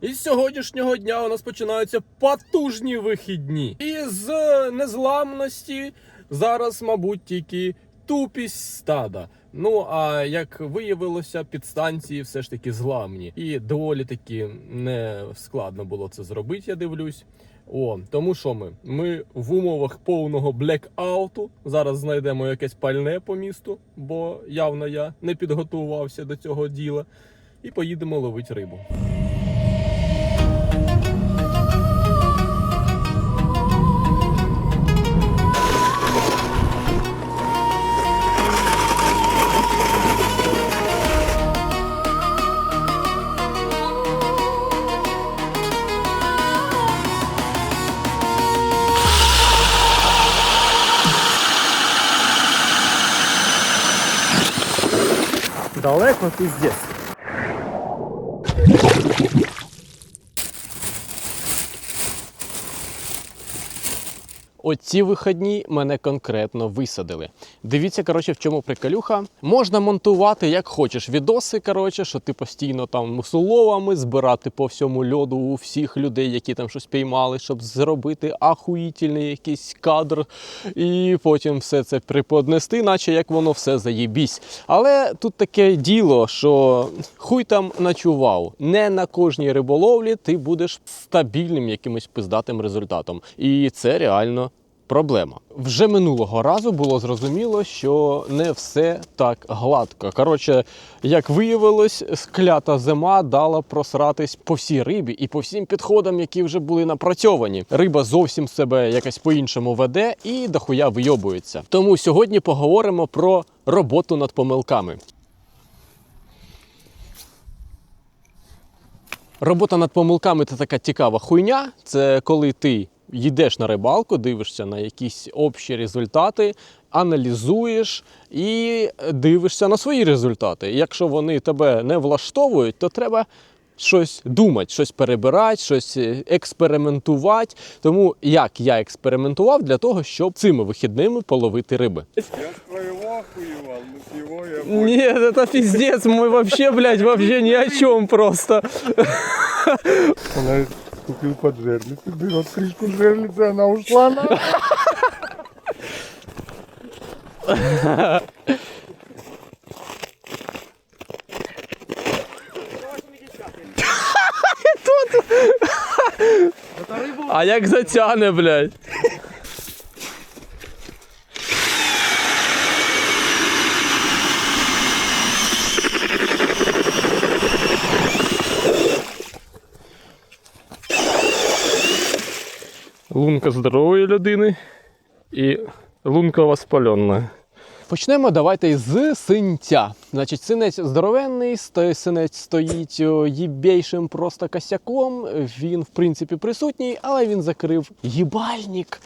І з сьогоднішнього дня у нас починаються потужні вихідні. І з незламності зараз, мабуть, тільки тупість стада. Ну а як виявилося, підстанції все ж таки зламні. І доволі таки не складно було це зробити, я дивлюсь. О, тому що ми? Ми в умовах повного блекауту. Зараз знайдемо якесь пальне по місту, бо явно я не підготувався до цього діла. І поїдемо ловити рибу. Далеко піздець. Оці вихідні мене конкретно висадили. Дивіться, коротше, в чому приколюха. Можна монтувати як хочеш відоси, коротше, що ти постійно там мусуловами збирати по всьому льоду у всіх людей, які там щось піймали, щоб зробити ахуїтельний якийсь кадр, і потім все це приподнести, наче як воно все заєбісь. Але тут таке діло, що хуй там ночував. Не на кожній риболовлі ти будеш стабільним якимось пиздатим результатом. І це реально проблема. Вже минулого разу було зрозуміло, що не все так гладко. Коротше, як виявилось, склята зима дала просратись по всій рибі і по всім підходам, які вже були напрацьовані. Риба зовсім себе якось по-іншому веде і дохуя вийобується. Тому сьогодні поговоримо про роботу над помилками. Робота над помилками це така цікава хуйня. Це коли ти йдеш на рибалку, дивишся на якісь общі результати, аналізуєш і дивишся на свої результати. Якщо вони тебе не влаштовують, то треба. Щось думати, щось перебирати, щось е, експериментувати. Тому як я експериментував для того, щоб цими вихідними половити риби. Я но с его я понял. Нет, это пиздец, мы вообще, блядь, вообще ни о чем просто. Купил под жерлицу, берет крышку жерлицы, она ушла на. А як затягне, блядь? Лунка здорової людини і лунка воспалена. Почнемо давайте з синця. Значить, синець здоровенний, синець стоїть їбейшим просто косяком. Він, в принципі, присутній, але він закрив їбальник.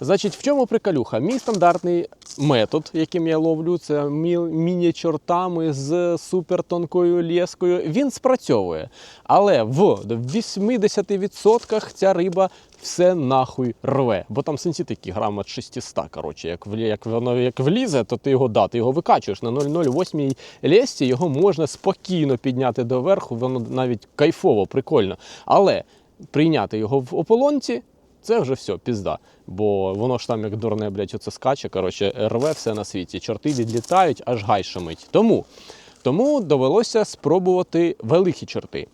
Значить, в чому приколюха? Мій стандартний метод, яким я ловлю, це мі- міні-чортами з супертонкою лєскою. Він спрацьовує. Але в 80% ця риба все нахуй рве. Бо там синці такі грам 600, коротше, як, як воно як влізе, то ти його да, ти його викачуєш на 0,08 лєсті, його можна спокійно підняти доверху, воно навіть кайфово, прикольно. Але прийняти його в ополонці. Це вже все, пізда. Бо воно ж там як дурне, блядь, оце скаче. Коротше, рве все на світі. Чорти відлітають, аж гай шумить. Тому, тому довелося спробувати великі чорти.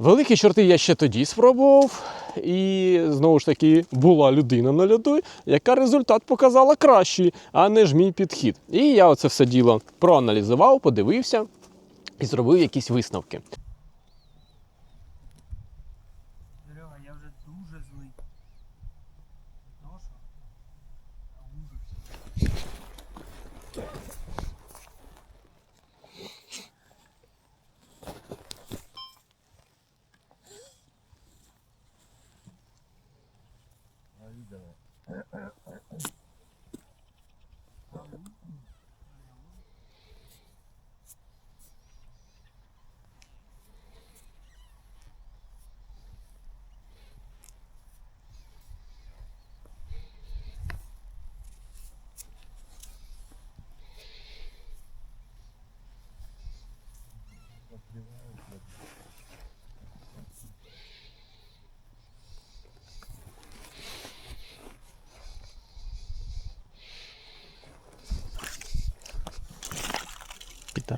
Великі чорти я ще тоді спробував, і знову ж таки була людина на льоду, яка результат показала кращий, а не ж мій підхід. І я оце все діло проаналізував, подивився і зробив якісь висновки.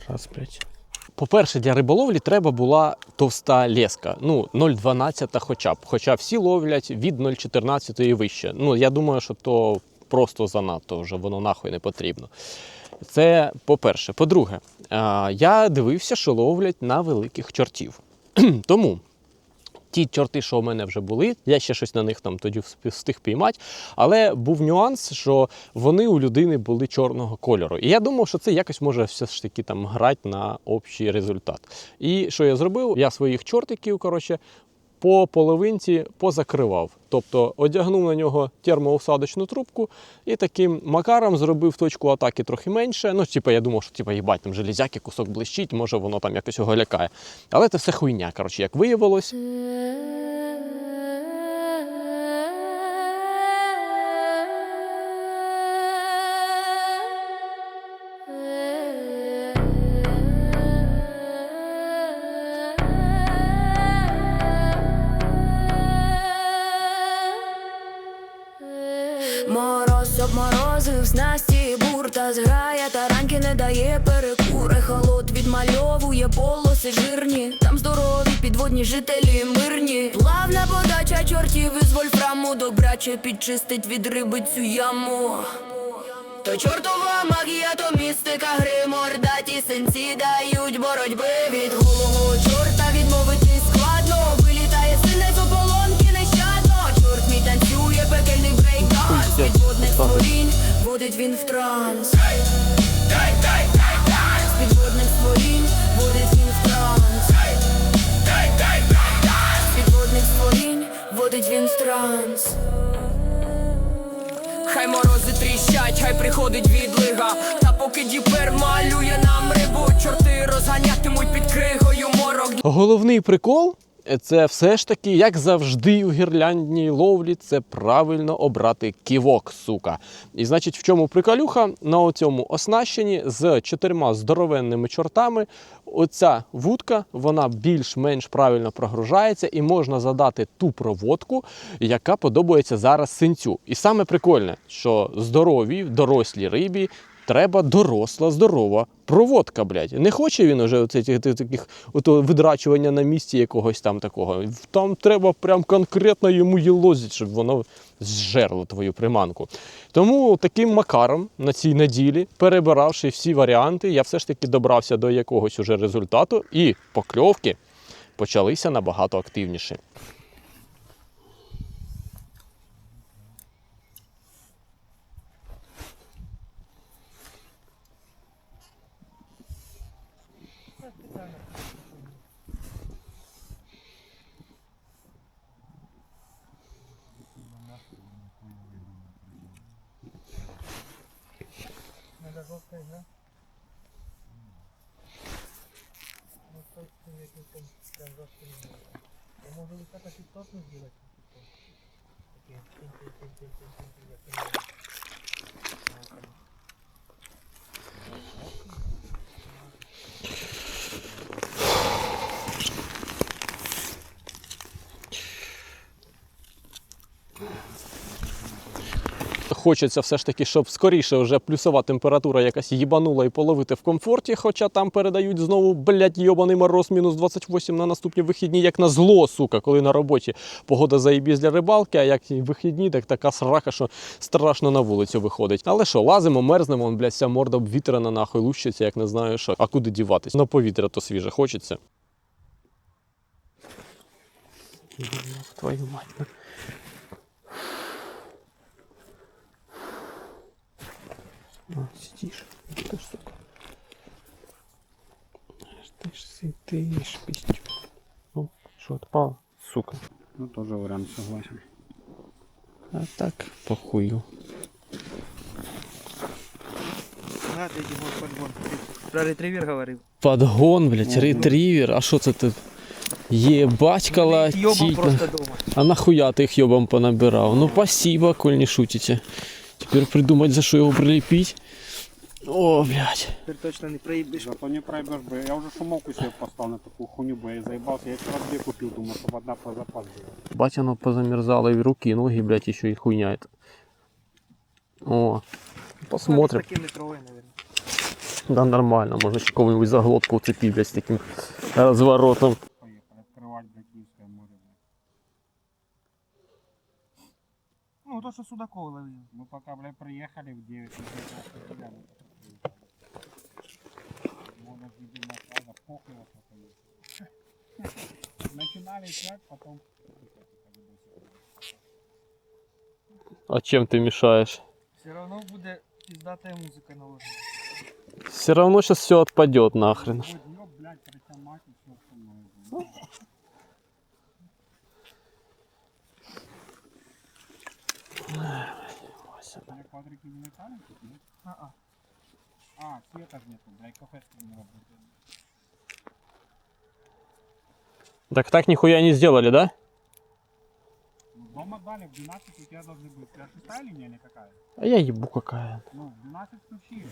Раз, блядь. По-перше, для риболовлі треба була товста леска. Ну, 0,12 хоча б. Хоча всі ловлять від 0,14 і вище. Ну, я думаю, що то просто занадто вже воно нахуй не потрібно. Це по-перше. По-друге, я дивився, що ловлять на великих чортів. Тому ті чорти, що у мене вже були, я ще щось на них там тоді встиг піймати. Але був нюанс, що вони у людини були чорного кольору. І я думав, що це якось може все ж таки там грати на общий результат. І що я зробив? Я своїх чортиків, коротше, по половинці позакривав. Тобто одягнув на нього термоусадочну трубку і таким макаром зробив точку атаки трохи менше. Ну, типу, я думав, що типу, їбать, там железяки, кусок блищить, може воно там якось його лякає. Але це все хуйня, коротше, як виявилось. Обморозив снасті бурта зграє таранки не дає перекури. Холод відмальовує полоси жирні. Там здорові підводні жителі мирні. Плавна подача чортів із вольфраму. Добряче підчистить від риби цю яму. То чортова магія, то містика гри мордаті синці дають боротьби він в транс З підводних створінь водить він в транс З підводних створінь водить він в транс Хай морози тріщать, хай приходить відлига. Та поки діпер малює нам рибу, чорти розганятимуть під кригою морок. Головний прикол це все ж таки, як завжди у гірляндній ловлі, це правильно обрати ківок, сука. І значить, в чому приколюха? На цьому оснащенні з чотирма здоровенними чортами. Оця вудка вона більш-менш правильно прогружається і можна задати ту проводку, яка подобається зараз синцю. І саме прикольне, що здоровій, дорослій рибі треба доросла, здорова проводка, блядь. Не хоче він уже ті- таких ото видрачування на місці якогось там такого. Там треба прям конкретно йому їлозить, щоб воно зжерло твою приманку. Тому таким макаром на цій неділі, перебиравши всі варіанти, я все ж таки добрався до якогось уже результату, і покльовки почалися набагато активніше. Жестко играть. Ну, то есть, ты если там не играешь. Я могу вот так частотно сделать. Такие тин-тин-тин-тин-тин-тин, я понимаю. Хочеться все ж таки, щоб скоріше вже плюсова температура якась їбанула і половити в комфорті, хоча там передають знову, блядь, йобаний мороз мінус 28 на наступні вихідні, як на зло, сука, коли на роботі погода заїбіз для рибалки, а як і вихідні, так така срака, що страшно на вулицю виходить. Але що, лазимо, мерзнемо, он, блядь, вся морда обвітрена, нахуй лущиться, як не знаю що. А куди діватись? На повітря то свіже хочеться. Твою мать. А, сидишь. Ты ж, сука. Ты ж сидишь, пиздец. Ну, что, отпал? Сука. Ну, тоже вариант, согласен. А так, похую. На, ты иди мой подгон. Ты Про ретривер говорил. Подгон, блядь, ретривер. А що це ти? Єбать Ёбан колотить. просто дома. А нахуя ти їх йобом понабирав? Ну спасибо, коль не шутите. Тепер придумать, за що його прилепить. О, блядь. Теперь точно не проебешь. Зато не пройдешь бы. Я уже шумовку себе поставил на такую хуйню, бы я заебался. Я вчера две купил, думаю, чтобы одна про запас была. Бать, оно позамерзало и руки, и ноги, блядь, еще и хуйня это. О, посмотрим. Такие метровые, наверное. Да нормально, можна ще кого-нибудь за глотку вцепити, блядь, з таким розворотом. Поехали открывать Браківське море. блядь. Ну, то, що Судаков ловив. Мы пока, блядь, приехали в 9 похуй во что Начинали играть, потом... А чим ти мішаєш? Все одно буде піздата музика наложена. Все равно сейчас все отпадет нахрен. Вот, ёб, блядь, хотя мать и всё остальное. блядь. Бля, квадрики не летали тут, нет? А-а. А, света ж нету, блядь, кафешка не работает. Так так нихуя не сделали, да? Ну, дома дали, в 12 у тебя должны быть. У тебя шестая линия или какая? А я ебу какая. Ну, в 12 включили.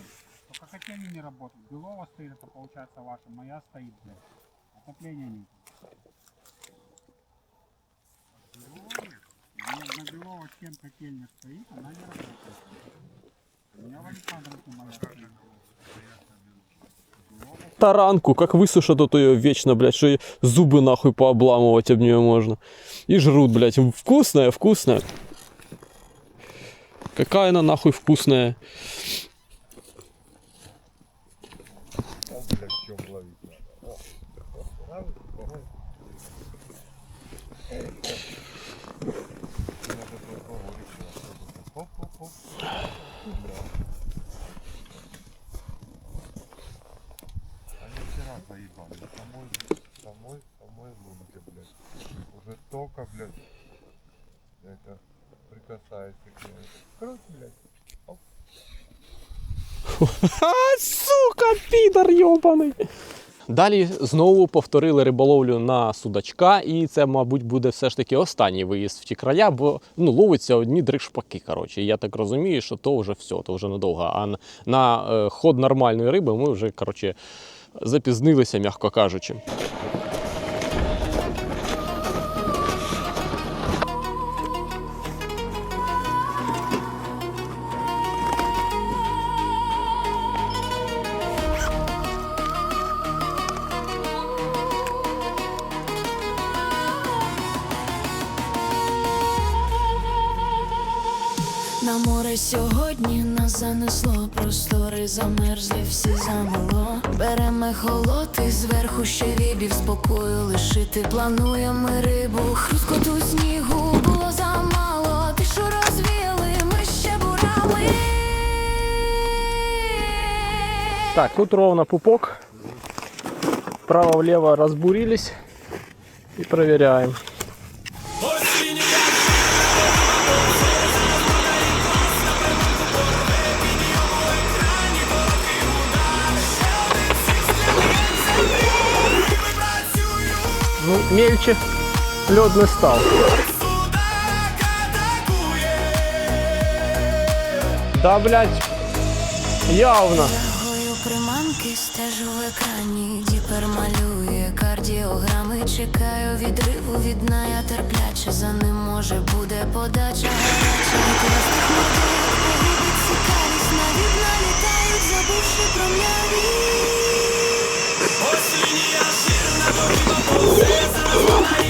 Только они не работают? Белова стоит, это получается ваша, моя стоит, блядь. Отопления. Нет, на Белова чем котельня стоит, она не работает. У меня в Александровке моя стоит. Белова Таранку, как высушат тут ее вечно, блядь, что и зубы нахуй пообламывать об нее можно. И жрут, блядь. Вкусная, вкусная. Какая она нахуй вкусная. Они вчера заебали. Самой, самой, самой лунке, блядь. Уже только, блядь, это прикасается к ней. Короче, блядь. А, сука, підар йобаний. Далі знову повторили риболовлю на судачка, і це, мабуть, буде все ж таки останній виїзд в ті края, бо ну, ловиться одні дришпаки. Коротше. І я так розумію, що то вже все, то вже надовго. А на, на е, ход нормальної риби ми вже коротше, запізнилися, м'яко кажучи. На море сьогодні нас занесло, простори замерзли, всі замело. Беремо холоти зверху ще вібів, спокою лишити. Плануємо рибу, хрусткоту снігу було замало. Ти що розвіяли, ми ще бурали. Так, тут ровно пупок. Вправо-влево разбурились и проверяем. Ну, мельче лед не стал. Да, блядь, явно. Приманки стежу в екрані, діпер малює кардіограми. Чекаю відриву від дна, я терпляче за ним може буде подача цікавість, на вікна літають, забувши про м'яві. Ще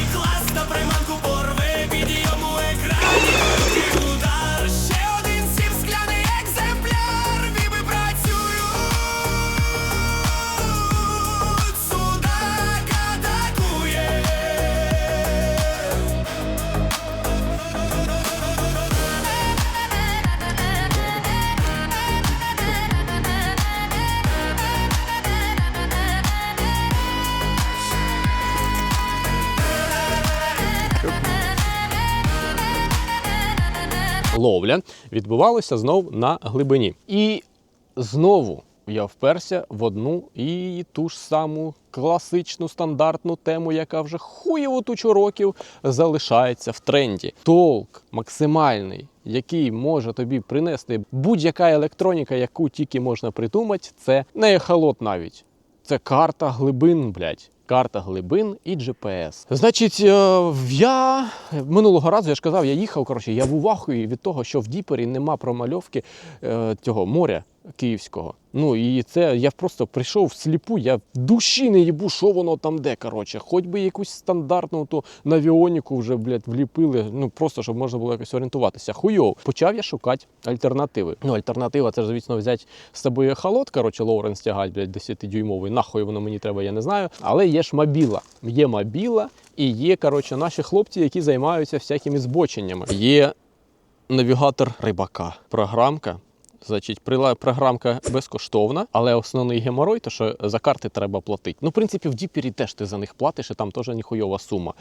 ловля відбувалася знов на глибині. І знову я вперся в одну і ту ж саму класичну стандартну тему, яка вже хуєву тучу років залишається в тренді. Толк максимальний, який може тобі принести будь-яка електроніка, яку тільки можна придумати, це не ехолот навіть. Це карта глибин, блядь. Карта глибин і GPS. Значить, е, я минулого разу я ж казав, я їхав. Коротше, я в увагу від того, що в Діпері нема промальовки е, цього моря. Київського. Ну і це я просто прийшов всліпу, я в душі не їбу, що воно там де. Коротше, хоч би якусь стандартну ту навіоніку вже блядь, вліпили. Ну просто щоб можна було якось орієнтуватися. Хуйов. Почав я шукати альтернативи. Ну, альтернатива це ж, звісно, взяти з собою халот, коротше, Лоуренс тягать, блядь, 10-дюймовий. Нахуй воно мені треба, я не знаю. Але є ж мобіла. Є мобіла і є, коротше, наші хлопці, які займаються всякими збоченнями. Є навігатор рибака. Програмка. Значить, програмка безкоштовна, але основний геморой, то що за карти треба платити. Ну, в принципі, в Діпері теж ти за них платиш, і там теж ніхуйова сума.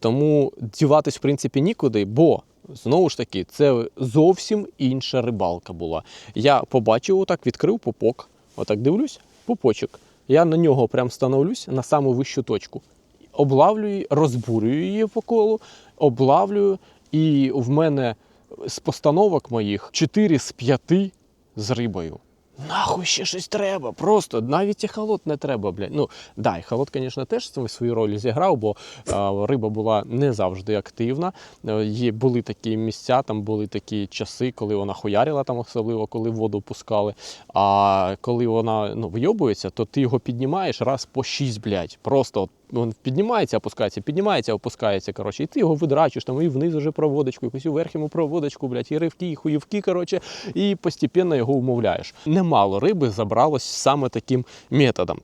Тому діватись, в принципі, нікуди, бо знову ж таки, це зовсім інша рибалка була. Я побачив, отак відкрив пупок, отак дивлюсь, пупочок. Я на нього прям становлюсь на саму вищу точку. Облавлюю, її, розбурюю її по колу, облавлюю, і в мене з постановок моїх 4 з 5 з рибою. Нахуй ще щось треба. Просто навіть і холод не треба, блядь. Ну, да, і холод, звісно, теж свою- роль зіграв, бо а, риба була не завжди активна. Е, Є, були такі місця, там були такі часи, коли вона хуярила, там, особливо коли воду пускали. А коли вона ну, вийобується, то ти його піднімаєш раз по 6, блядь. Просто він піднімається, опускається, піднімається, опускається. Коротше, і ти його видрачиш, там і вниз уже проводочку, якусь уверх йому проводочку, блядь, і ривки, і хуївки, коротше, і постійно його умовляєш. Немало риби забралось саме таким методом.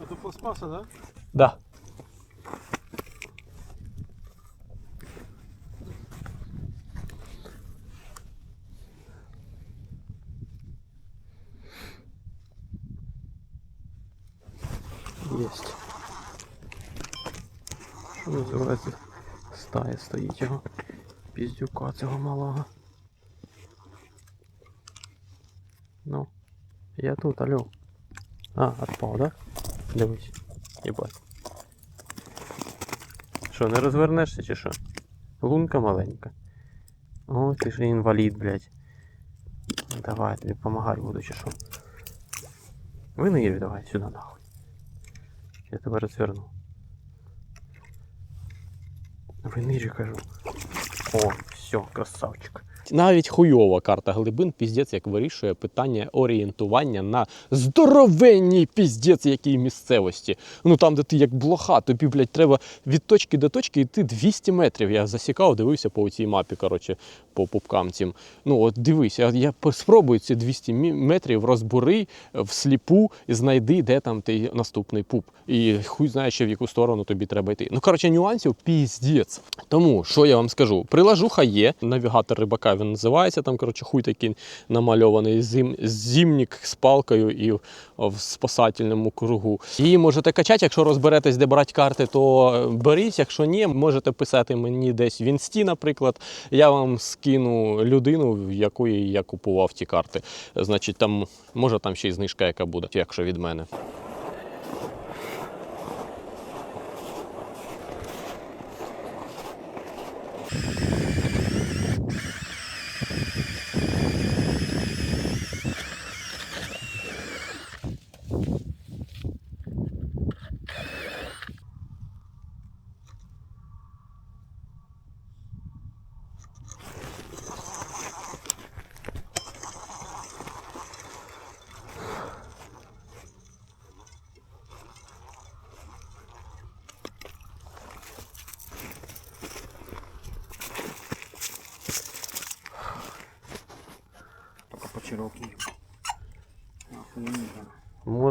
Это пластмасса, да? Да. Есть. Що називається? Стая стоїть його. Піздюка цього малого. Ну, я тут, алло. А, отпав, да? Дивись. Єбать. Що, не розвернешся чи що? Лунка маленька. О, ти ж інвалід, блядь. Давай, тобі помагати буду чи що. Винирю давай сюди нахуй. Я тебе розверну. Выныри, кажу. О, все, красавчик. Навіть хуйова карта глибин піздець як вирішує питання орієнтування на здоровенній піздець якій місцевості. Ну там, де ти як блоха, тобі, блядь, треба від точки до точки йти 200 метрів. Я засікав, дивився по цій мапі, коротше, по пупкам цим. Ну от дивись, я, я спробую ці 200 метрів розбури е, всліпу знайди, де там той наступний пуп. І хуй знає, ще в яку сторону тобі треба йти. Ну, коротше, нюансів піздець. Тому, що я вам скажу, прилажуха є, навігатор рибака він називається, там, коротше, хуй такий намальований, зим, зімнік з палкою і в, в спасательному кругу. Її можете качати, якщо розберетесь, де брати карти, то е, беріть. Якщо ні, можете писати мені десь в інсті, наприклад. Я вам скину людину, в якої я купував ті карти. Значить, там може там ще й знижка, яка буде, якщо від мене.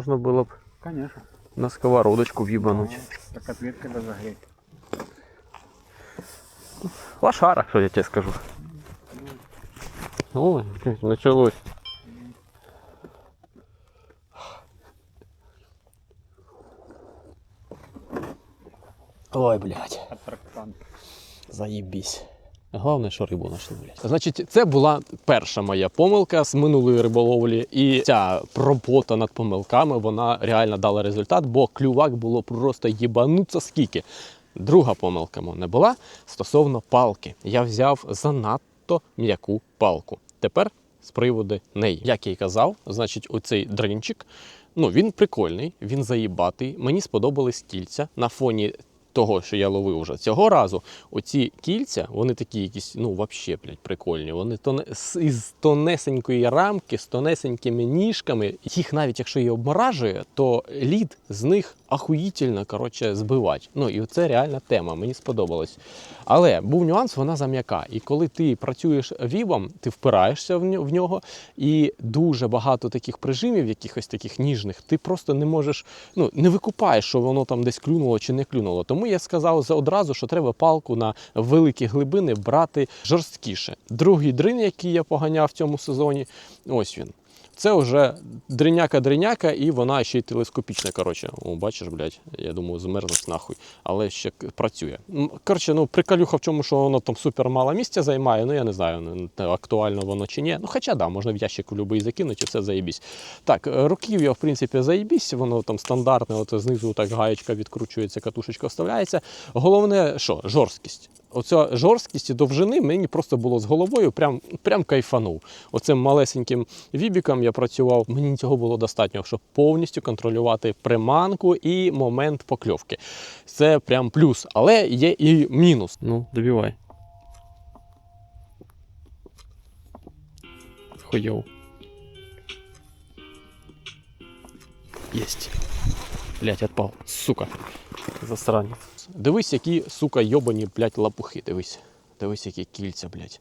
Можна було б Конечно. на сковородочку в'їбануть. Так ответ когда загреть. Лошара, що я тебе скажу. Ой, началось. Ой, блядь. Аттракцион. Заїбісь. Головне, що рибу блядь. Значить, це була перша моя помилка з минулої риболовлі. І ця робота над помилками вона реально дала результат, бо клювак було просто їбануться скільки. Друга помилка мене була стосовно палки. Я взяв занадто м'яку палку. Тепер з приводу неї. Як я й казав, значить, оцей дринчик, ну він прикольний, він заїбатий. Мені сподобались кільця на фоні. Того, що я ловив вже цього разу, оці кільця, вони такі якісь, ну, вообще, блядь, прикольні. Вони тоне, з, із тонесенької рамки, з тонесенькими ніжками. Їх навіть якщо і обморажує, то лід з них ахуїтельно, коротше, збивать. Ну і це реальна тема, мені сподобалось. Але був нюанс, вона зам'яка. І коли ти працюєш вібом, ти впираєшся в нього, і дуже багато таких прижимів, якихось таких ніжних, ти просто не можеш, ну не викупаєш, що воно там десь клюнуло чи не клюнуло. Тому я сказав за- одразу, що треба палку на великі глибини брати жорсткіше. Другий дрин, який я поганяв в цьому сезоні, ось він. Це вже дриняка-дриняка, і вона ще й телескопічна. Коротше, О, бачиш, блядь, я думаю, змерзнеш нахуй, але ще працює. Коротше, ну приколюха в чому, що воно там супер мало місця займає. Ну я не знаю, актуально воно чи ні. Ну хоча да, можна в ящик любий закинути, і все заєбісь. Так, руків'я, в принципі, заєбісь, воно там стандартне, от знизу так гаєчка відкручується, катушечка вставляється. Головне, що жорсткість. Оця жорсткість і довжини мені просто було з головою, прям, прям кайфанув. Оцим малесеньким вібіком я працював. Мені цього було достатньо, щоб повністю контролювати приманку і момент покльовки. Це прям плюс, але є і мінус. Ну, добивай. Хуйов. Єсть. Блять, отпав. Сука. Засранець. Дивись, які, сука, йобані, блядь, лапухи. Дивись. Дивись, які кільця, блядь.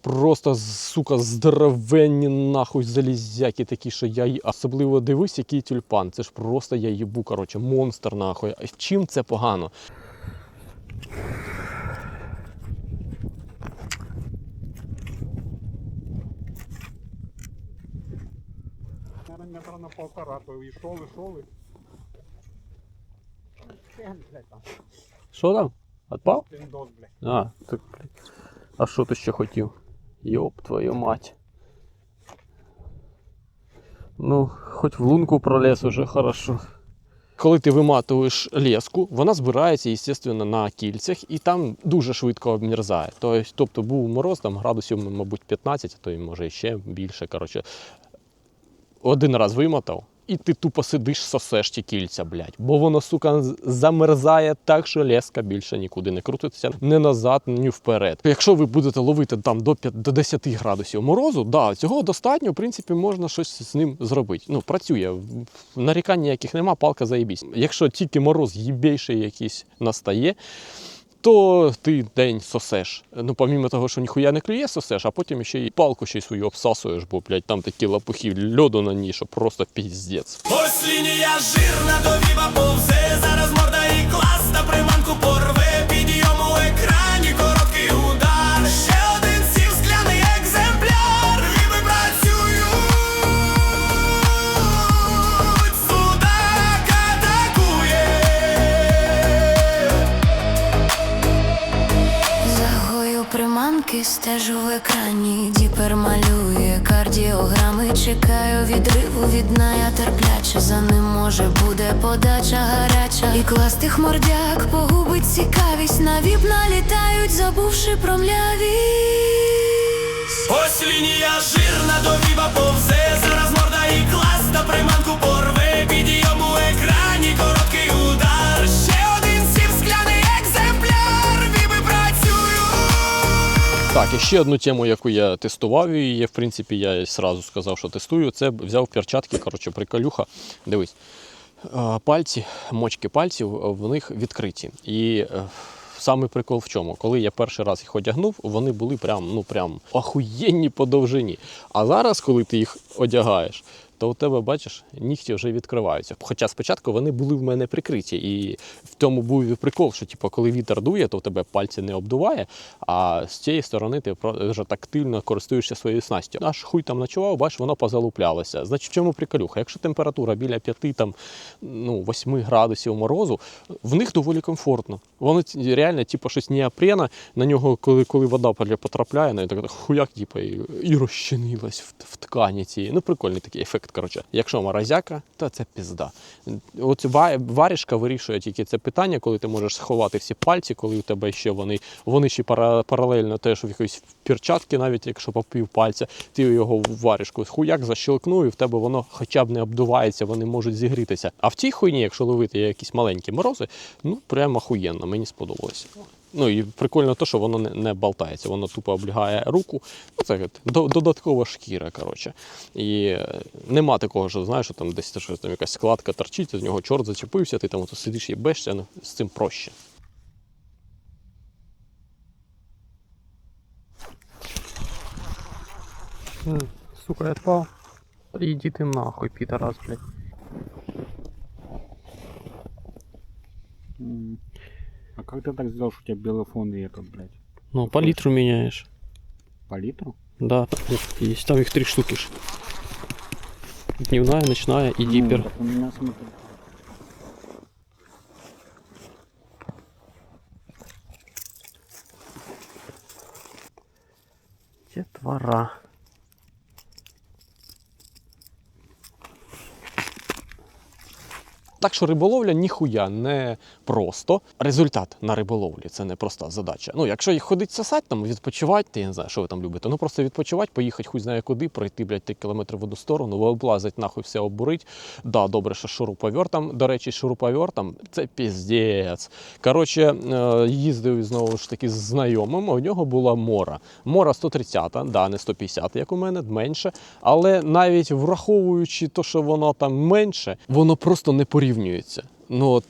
Просто, сука, здоровенні нахуй залізяки такі, що я особливо дивись, який тюльпан. Це ж просто я їбу, коротше, монстр нахуй. Чим це погано? Метра на полтора, то и шел, Що там? Отпав? Блядь. А, так, блядь. А що ти ще хотів? Йоп, твою мать. Ну, хоч в лунку пролез уже хорошо. Коли ти виматуєш леску, вона збирається, звісно, на кільцях і там дуже швидко обмерзає. Тобто, тобто був мороз, там градусів, мабуть, 15, а то й може ще більше. Коротше, один раз вимотав, і ти тупо сидиш, сосеш ті кільця, блядь. Бо воно, сука, замерзає так, що леска більше нікуди не крутиться, ні назад, ні вперед. Якщо ви будете ловити там до, 5, до 10 градусів морозу, да, цього достатньо, в принципі, можна щось з ним зробити. Ну, працює. Нарікань ніяких нема, палка заєбісь. Якщо тільки мороз їбейший якийсь настає, то ти день сосеш. Ну, помімо того, що ніхуя не клює, сосеш, а потім ще й палку ще й свою обсасуєш, бо, блядь, там такі лопухи льоду на ній, що просто піздець. Ось лінія жирна до віба повзе, зараз приманки стежу в екрані, діпер малює кардіограми, чекаю відриву від дна, я терпляче за ним може буде подача гаряча. І класти хмордяк погубить цікавість, на віп налітають, забувши про млявість. Ось лінія жирна до віба повзе, зараз морда і клас на приманку порве, Так, і ще одну тему, яку я тестував, і в принципі я й сказав, що тестую. Це взяв перчатки, коротше, приколюха. Дивись, пальці, мочки пальців, е, в них відкриті. І е, саме прикол в чому? Коли я перший раз їх одягнув, вони були прям, ну прям охуєнні по довжині. А зараз, коли ти їх одягаєш, то у тебе, бачиш, нігті вже відкриваються. Хоча спочатку вони були в мене прикриті, і в тому був прикол, що типу, коли вітер дує, то в тебе пальці не обдуває, а з цієї сторони ти вже тактильно користуєшся своєю снастю. Наш хуй там ночував, бачиш, воно позалуплялося. Значить, в чому приколюха? Якщо температура біля 5, там, ну, 8 градусів морозу, в них доволі комфортно. Воно реально, типу, щось неопрена, на нього, коли, коли вода потрапляє, на так хуяк, типу, і, розчинилась в, в ткані цієї. Ну, прикольний такий ефект. Коротше. Якщо морозяка, то це пізда. Ва- варішка вирішує тільки це питання, коли ти можеш сховати всі пальці, коли у тебе ще вони, вони ще паралельно теж в якоїсь перчатки, навіть якщо по пів пальця, ти його в варішку хуяк защелкнув, і в тебе воно хоча б не обдувається, вони можуть зігрітися. А в цій хуйні, якщо ловити якісь маленькі морози, ну прямо охуєнно, мені сподобалося. Ну і прикольно те, що воно не, не болтається, воно тупо облягає руку. Ну, це додаткова шкіра, коротше. І е, нема такого, що знаєш, що там десь що там якась складка торчить, з нього чорт зачепився, ти там ото сидиш і бешся, ну, з цим проще. Сука, я отпал. Иди ты нахуй, пидорас, блядь. А как ты так сделал, что у тебя белый фон и этот, блядь, Ну, палитру меняешь. по литру? Да, есть. Там их три штуки ж. Дневная, ночная и Ну, диппер. у меня, смотри. Детвора. Так що риболовля ніхуя не просто. Результат на риболовлі це не проста задача. Ну, якщо їх ходить сосать, там відпочивати, ти я не знаю, що ви там любите. Ну просто відпочивати, поїхати хуй знає куди, пройти, блядь, три кілометри в одну сторону, облазить нахуй все обурить. Да, добре, що шуруповертом. До речі, шуруповертом це піздець. Коротше, е, їздив знову ж таки з знайомим, у нього була мора. Мора 130, да, не 150, як у мене, менше. Але навіть враховуючи те, що воно там менше, воно просто не порівнюється. Ну, от,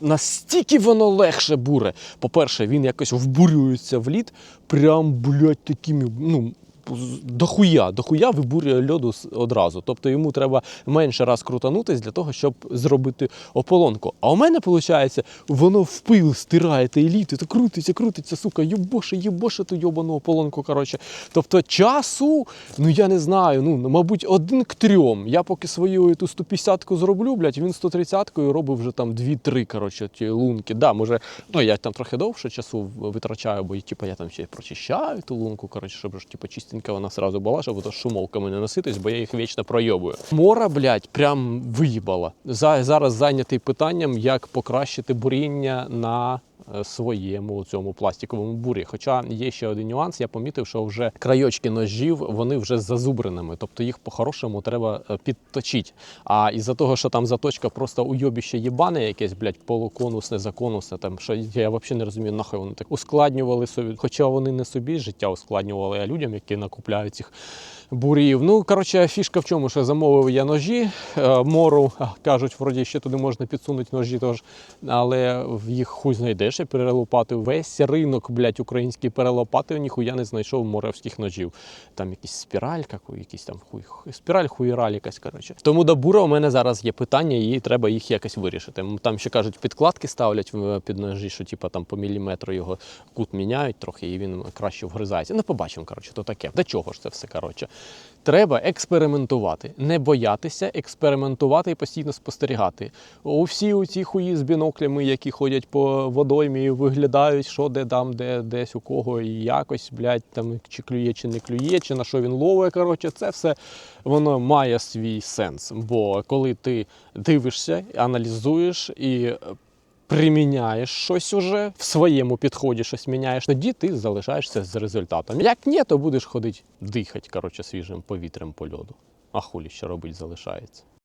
настільки воно легше буре. По-перше, він якось вбурюється в лід, прям, блядь, такими, ну. З- Дохуя, дохуя вибурює льоду одразу. Тобто йому треба менше раз крутанутись для того, щоб зробити ополонку. А у мене, виходить, воно в пил стирає лід, і то крутиться, крутиться, сука, юбоше, юбоше ту йобану ополонку. Коротше. Тобто часу, ну я не знаю, ну, мабуть, один к трьом. Я поки свою ту 150-ку зроблю, блядь, він 130-кою робив вже там 2-3, коротше, ті лунки. Да, може, ну я там трохи довше часу витрачаю, бо типу, я там ще прочищаю ту лунку, коротше, щоб ж типу, чистенька вона сразу була, щоб то шумовками не носитись, бо я їх вічно пройобую. Мора, блядь, прям виїбала. За, зараз зайнятий питанням, як покращити буріння на своєму цьому пластиковому бурі. Хоча є ще один нюанс, я помітив, що вже крайочки ножів вони вже зазубреними, тобто їх по-хорошому треба е, підточити. А із-за того, що там заточка просто уйобіще єбане якесь, блядь, полуконусне, законусне, там що я взагалі не розумію, нахуй вони так ускладнювали собі. Хоча вони не собі життя ускладнювали, а людям, які накупляють цих бурів. Ну, коротше, фішка в чому, що замовив я ножі, е, мору, кажуть, вроді ще туди можна підсунути ножі, тож, але їх хуй знайдеш і перелопатив. Весь ринок, блядь, український перелопатив, ніхуя не знайшов моревських ножів. Там якийсь спіраль, какой, якийсь там хуй, спіраль, хуєраль якась, коротше. Тому до бура у мене зараз є питання, і треба їх якось вирішити. Там ще кажуть, підкладки ставлять під ножі, що типу, там по міліметру його кут міняють трохи, і він краще вгризається. Ну, побачимо, коротше, то таке. До чого ж це все, коротше? Треба експериментувати, не боятися експериментувати і постійно спостерігати. У всі ці хуї з біноклями, які ходять по водоймі, і виглядають, що де там, де десь у кого, і якось, блядь, там чи клює, чи не клює, чи на що він ловить. Коротше, це все воно має свій сенс. Бо коли ти дивишся, аналізуєш і приміняєш щось уже в своєму підході, щось міняєш, тоді ти залишаєшся з результатом. Як ні, то будеш ходити дихати, коротше, свіжим повітрям по льоду. А хулі ще робить залишається.